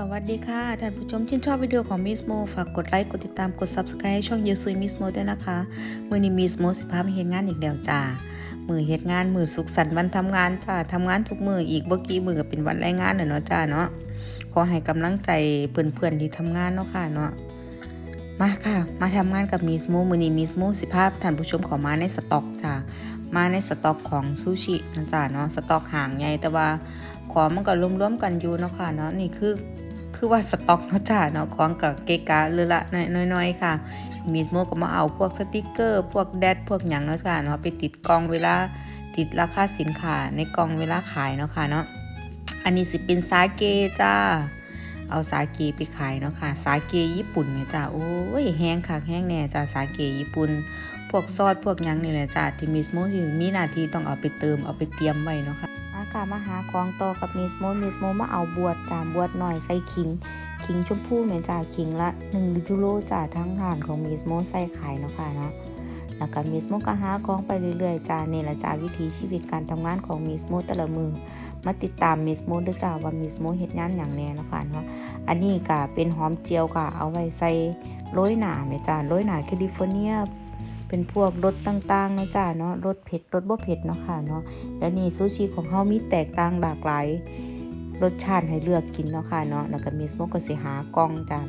สวัสดีค่ะ ท่านผู้ชมที่นชอบวิดีโอของมิสโมฝากกดไลค์กดติดตามกด Subscribe ช่องเยซุยมิสโมด้วยนะคะมือนี้มิสโมสิพาไปเฮ็ดงานอีกแล้วจ้ามือเฮ็ดงานมือสุขสันต์วันทำงานจ้าทำงานทุกมืออีกเมื่อกี้มือก็เป็นวันแรงงานเนาะจ้าเนาะขอให้กำลังใจเพื่อนๆที่ทำงานเนาะค่ะเนาะมาค่ะ มาทำงานกับมิสโมมือนี้มิสโมสิพาท่านผู้ชมขอมาในสต็อกจ้ามาในสต็อกของซูชินะจ้าเนาะสต็อกห่างใหญ่แต่ว่าของมันก็รวมๆกันอยู่เนาะค่ะเนาะนี่คือ คือว่าสต็อกเนาะจ้าเนาะของกับเกกะเลยละน้อยๆค่ะ มีโมก็มาเอาพวกสติกเกอร์ พวกแดดพวกหยังเนาะจ้าเนาะไปติดกล่องเวลาติดราคาสินค้าในกล่องเวลาขายเนาะค่ะเนาะอันนี้สิเป็นสาเกจ้า เอาสาเกไปขายเนาะค่ะ สาเกญี่ปุ่นเนี่ยจ้าโอ้ยแห้งคักแห้งแน่จ้าสาเกญี่ปุ่นพวกซอสพวกยังนี่แหละจ้าที่มิสโมที่มีหน้าที่ต้องเอาไปเติมเอาไปเตรียมไว้เนาะค่ะากามาหาของต่อกับมิสโมมิสโมมาเอาบวชจ้าบวชหน่อยใส่ขิงขิงชมพูแม่จ้าขิงละ1ยูโรจ้าทั้งร้านของมิสโมใส่ขายเนาะค่ะเนาะแล้วก็มิสโมก็หาของไปเรื่อยๆจ้านี่แหละจ้าวิถีชีวิตการทำงานของมิสโมแต่ละมือมาติดตามมิสโมด้วยจ้าว่ามิสโมเฮ็ดงานอย่างแน่นะคะเนาะอันนี้ก็เป็นหอมเจียวค่ะเอาไว้ใส่โรยหน้าแม่จ้าโรยหนาแคลิฟอร์เนีย เป็นพวกรสต่างๆนะจ้าเนาะรสเผ็ดรสบ่เผ็ดเนาะค่ะเนาะแล้วนี่ซูชิของเฮามีแตกต่างหลากหลายรสชาติให้เลือกกินเนาะค่ะเนาะแล้วก็มีสโมกก็สิหากล้องจ้า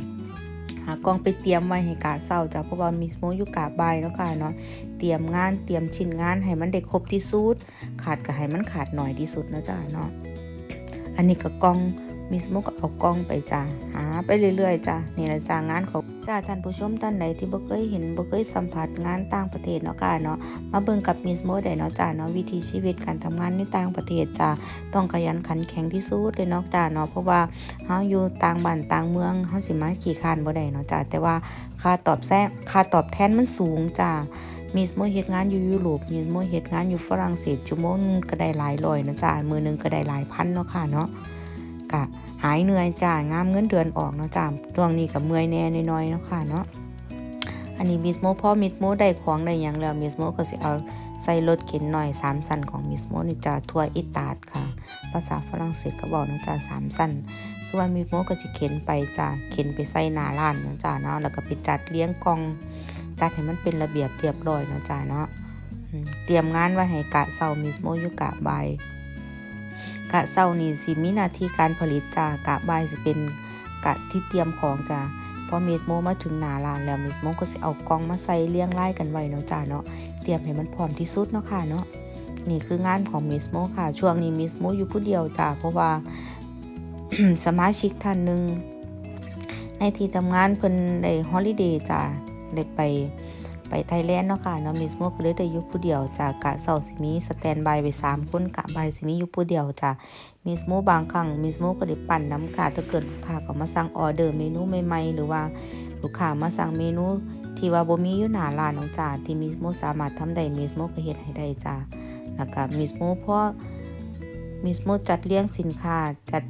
หากล้องไปเตรียมไว้ให้กาเศร้าจ้าเพราะว่ามีสโมกอยู่กาบายเนาะค่ะเนาะเตรียมงานเตรียมชิ้นงานให้มันได้ครบที่สุดขาดก็ให้มันขาดหน่อยที่สุดเนาะจ้าเนาะอันนี้ก็กล้อง มีสโมกก็เอากล้องไปจ้าหาไปเรื่อยๆจ้านี่แหละจ้างานของจ้าท่านผู้ชมท่านใดที่บ่เคยเห็นบ่เคยสัมผัสงานต่างประเทศเนาะค่ะเนาะมาเบิ่งกับมิสโมได้เนาะจ้าเนาะวิถีชีวิตการทำงานในต่างประเทศจ้าต้องขยันขันแข็งที่สุดเลยเนาะจ้าเนาะเพราะว่าเฮาอยู่ต่างบ้านต่างเมืองเฮาสิมาขี่คานบ่ได้เนาะจ้าแต่ว่าค่าตอบแซงค่าตอบแทนมันสูงจ้ามีสมเฮ็ดงานอยู่ยุโรปมีสมเฮ็ดงานอยู่ฝรั่งเศสชั่วโมงนึงก็ได้หลายร้อยเนาะจ้ามือหนึงก็ได้หลายพันเนาะค่ะเนาะ ก็หายเหนื่อยจ้างามเงินเดือนออกเนาะจ้าช่วงนี้ก็เมื่อยแน่น้อยๆเนาะค่ะเนาะอันนี้มิสโมพอมิสโมได้ของได้ยังแล้วมิสโมก็สิเอาใส่รถเข็นหน่อยสามสันของมิสโมนี่จะทัวอิตาดค่ะ ภาษาฝรั่งเศสก็บอกนะจ๊ะสามสันคือว่ามิสโมก็จะเข็นไปจ้ะเข็นไปใส่หน้าร้านนะจ๊ะเนาะแล้วก็ไปจัดเลี้ยงกองจัดให้มันเป็นระเบียบเรียบร้อยนะจ๊ะเนาะเตรียมงานไว้ให้กะเซามิสโมยู่กะบาย กะเซานี่สิมีหน้าที่การผลิตจ้ะกะบายสิเป็นกะที่เตรียมของจ้ะพอมิสโมมาถึงหน้าร้านแล้วมิสโมก็สิเอากล่องมาใส่เรียงรายกันไว้เนาะจ้ะเนาะเตรียมให้มันพร้อมที่สุดเนาะค่ะเนาะนี่คืองานของมิสโมค่ะ ช่วงนี้มิสโมอยู่ผู้เดียวจ้าเพราะว่าสมาชิกท่านหนึ่งในที่ทำงานเพิ่นได้ฮอลิเดย์จ้าได้ไป ไปไทยแลนด์เนาะค่ะเนาะมิสโมก็เลยได้อยู่ผู้เดียวจากกะเสาร์สิมีสแตนบายไปสามคนกะบายสิมีอยู่ผู้เดียวจ้ามิสโมบางครั้งมิสโมก็ได้ปั่นน้ำค่ะถ้าเกิดลูกค้าก็มาสั่งออเดอร์เมนูใหม่ๆหรือว่าลูกค้ามาสั่งเมนูที่ว่าบ่มีอยู่หน้าร้านเนาะจ้าที่มิสโมสามารถทำได้มิสโมก็เฮ็ดให้ได้จ้าแล้วก็มิสโมพอมิสโมจัดเลี้ยงสินค้าจัด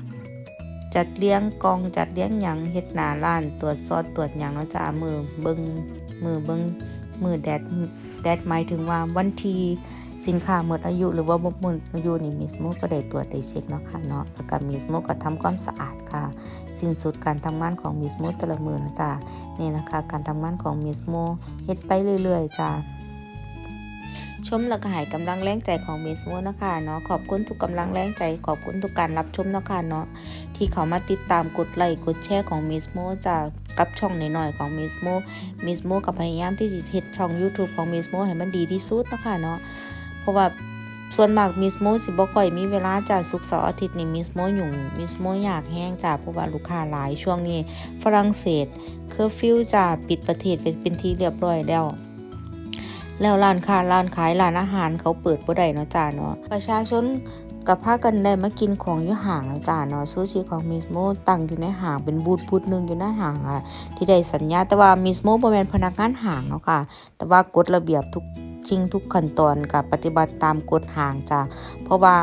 จัดเลี้ยงกองจัดเลี้ยงหยังเฮ็ดหน้าร้านตรวจสอบตรวจหยังเนาะจ้ามือเบิ่งมือเบิ่ง มือแดดแดดหมายถึงว่าวันทีสินค้าหมดอายุหรือว่าบ่หมดอายุนี่มิสโมก็ได้ตรวจได้เช็คเนาะค่ะเนาะแล้วก็มิสโมก็ทำความสะอาดค่ะ สิ้นสุดการทำงานของมิสโมแต่ละมือนะจ้านี่นะคะ การทำงานของมิสโมเฮ็ดไปเรื่อยๆจ้า ชมและก็ให้กำลังแรงใจของมิสโมนะคะเนาะขอบคุณทุกกำลังแรงใจ ขอบคุณทุกการรับชมนะคะเนาะที่เขามาติดตามกดไลค์กดแชร์ของมิสโมจากกับช่องหน่อยๆของมิสโมมิสโมกับพยายามที่จะเฮ็ดช่อง YouTube ของมิสโมให้มันดีที่สุดนะคะเนาะเพราะว่าส่วนมากมิสโมสิบ่ค่อยมีเวลาจากศุกร์เสาร์อาทิตย์นี่มิสโมยุ่มิสโมอยากแห้งจ้าเพราะว่าลูกค้าหลายช่วงนี้ ฝรั่งเศสเคอร์ฟิวจะปิดประเทศเป็นเป็นที่เรียบร้อยแล้ว แล้วร้านค้าร้านขายร้านอาหารเขาเปิดบ่ได้เนาะจ้าเนาะประชาชนกับพากันได้มากินของอยู่ห่างเนาะจ้าเนาะซูชิของมิสโมตั้งอยู่ในห่างเป็นบูธบูธหนึ่งอยู่หน้าห่างค่ะที่ได้สัญญาแต่ว่ามิสโมเป็นพนักงานห่างเนาะค่ะ แต่ว่ากฎระเบียบทุกชิงทุกขั้นตอนกับปฏิบัติตามกฎห่างจ้าเพราะว่า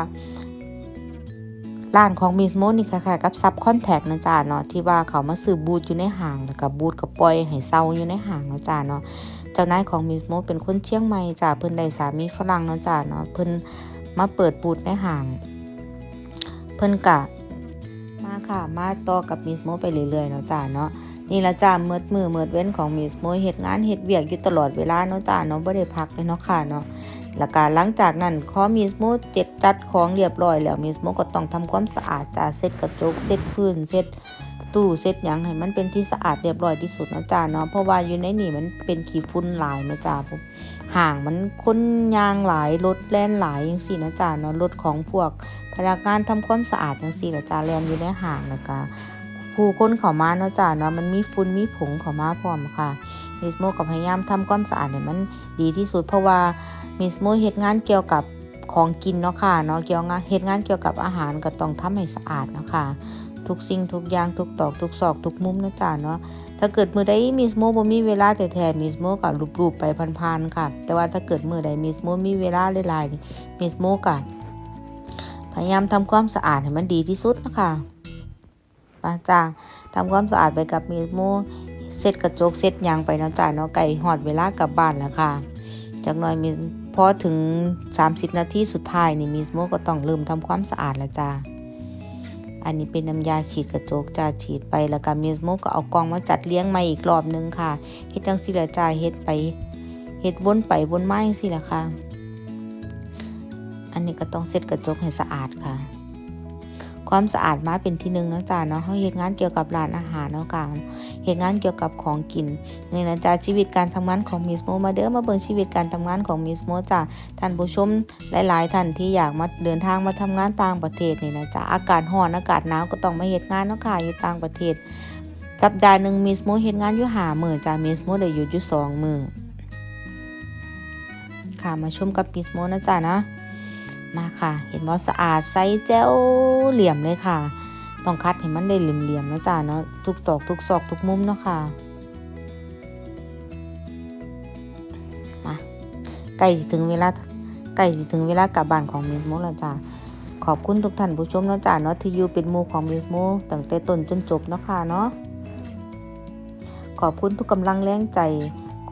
ร้านของมิสโมนี่คล้ายๆกับซับคอนแทคนะจ้าเนาะที่ว่าเขามาซื้อบูธอยู่ในห้างแล้วก็บูธก็ปล่อยให้เซาอยู่ในห้างเนาะจ้าเนาะเจ้านายของมิสโมเป็นคนเชียงใหม่จ้าเพิ่นได้สามีฝรั่งเนาะจ้าเนาะเพิ่นมาเปิดบูธในห้าง เพิ่นกะมาค่ะ มาต่อกับมิสโมไปเรื่อยๆเนาะจ้าเนาะนี่ละจ้าเมิดมือเมิดเว้นของมิสโมเฮ็ดงานเฮ็ดเวียกอยู่ตลอดเวลาเนาะจ้าเนาะบ่ได้พักเลยเนาะค่ะเนาะ แล้วก็หลังจากนั้นขอมิสโมเจ็ดจัดของเรียบร้อยแล้วมิสโมก็ต้องทำความสะอาดจ้าเช็ดกระจกเช็ดพื้นเช็ดตู้เช็ดหยังให้มันเป็นที่สะอาดเรียบร้อยที่สุดนะจ้าเนาะเพราะว่าอยู่ในนี่มันเป็นขี้ฝุ่นหลายนะจ้าผมห่างมันคนยางหลายรถแล่นหลายจังซี่นะจ้าเนาะรถของพวกพนักงานทำความสะอาดจังซี่ละจ้าแลนอยู่ในห้างแล้วก็ผู้คนเข้ามาเนาะจ้าเนาะมันมีฝุ่นมีผงเข้ามาพร้อมค่ะมิสโมก็พยายามทำความสะอาดให้มัน ดีที่สุด เพราะว่ามิสโมเฮ็ดงานเกี่ยวกับของกินเนาะค่ะเนาะเกี่ยวงานเฮ็ดงานเกี่ยวกับอาหารก็ต้องทำให้สะอาดเนาะค่ะทุกสิ่งทุกอย่างทุกตอกทุกซอกทุกมุมนะจ้าเนาะถ้าเกิดมือใดมิสโมบ่มีเวลาแต่แท้มิสโมก็รูปๆไปพันๆค่ะ แต่ว่าถ้าเกิดมือใดมิสโมมีเวลาหลายๆนี่มิสโมก็พยายามทำความสะอาดให้มันดีที่สุดนะคะป้าจ้าทำความสะอาดไปกับมีโม เซ็ตกระจกเซ็ตยางไปเนาะจ้าเนาะไก่หอดเวลากลับบ้านแล้วค่ะจากน่อยมีพอถึง 30 นาทีสุดท้ายนี่มิสโมก็ต้องเริ่มทำความสะอาดแล้วจ้าอันนี้เป็นน้ำยาฉีดกระจกจ้าฉีดไปแล้วก็มิสโมก็เอากองมาจัดเลี้ยงใหม่อีกรอบนึงค่ะเฮ็ดจังซี่ละจ้าเฮ็ดไปเฮ็ดวนไปวนมาจังซี่ละค่ะ อันนี้ก็ต้องเซ็ตกระจกให้สะอาดค่ะ ความสะอาดมาเป็นที่หนึ่งเนาะจ้าเนาะเขาเฮ็ดงานเกี่ยวกับร้านอาหารเนาะการเฮ็ดงานเกี่ยวกับของกินนี่นะจ้าชีวิตการทำงานของมิสโมมาเด้อมาเบิ่งชีวิตการทำงานของมิสโมจ้าท่านผู้ชมหลาย ๆ ท่านที่อยากมาเดินทางมาทำงานต่างประเทศนี่นะจ้าอากาศร้อนอากาศหนาวก็ต้องมาเฮ็ดงานเนาะค่ะอยู่ต่างประเทศสัปดาห์หนึ่งมิสโมเฮ็ดงานอยู่หามื้อจ้ามิสโมได้หยุดอยู่สองมื้อค่ะมาชมกับมิสโมนะจ้านะ มาค่ะ เห็นว่าสะอาดใสแจ้วเหลี่ยมเลยค่ะ ต้องคัดให้มันได้เหลี่ยมๆนะจ๊ะเนาะทุกตอกทุกซอกทุกมุมเนาะค่ะมาใกล้ถึงเวลาใกล้ถึงเวลากลับบ้านของมิสโมแล้วจ้ะขอบคุณทุกท่านผู้ชมนะจ้ะเนาะที่อยู่เป็นมูของมิสโมตั้งแต่ต้นจนจบเนาะค่ะเนาะขอบคุณทุกกำลังแรงใจ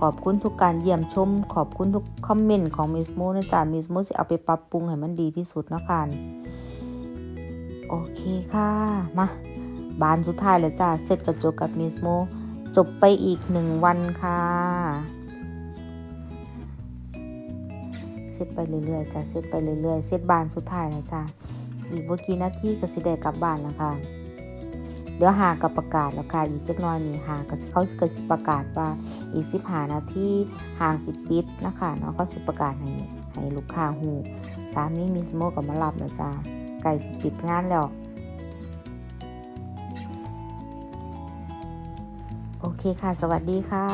ขอบคุณทุกการเยี่ยมชม ขอบคุณทุกคอมเมนต์ของมิสโมนะจ๊ะมิสโมจะเอาไปปรับปรุงให้มันดีที่สุดเนาะค่ะโอเคค่ะ มา บานสุดท้ายเลยจ้ะเสร็จกระจกกับมิสโมจบไปอีกหนึ่งวันค่ะเสร็จไปเรื่อยๆจ้ะเสร็จไปเรื่อยๆเสร็จบานสุดท้ายแล้วจ้ะอีกเมื่อกี้นาทีก็สิได้กลับบ้านแล้วค่ะ เดี๋ยวหากับประกาศแล้วค่ะอีกจักหน่อยนี่หาก็สิเขาก็สิประกาศว่าอีกสิบหานาทีห่างสิบปิดนะคะเนาะก็สิประกาศให้ให้ลูกค้าหูสามีมิสโมกับมารับแล้วจ้าไก่สิปิดงานแล้วโอเคค่ะ สวัสดีค่ะ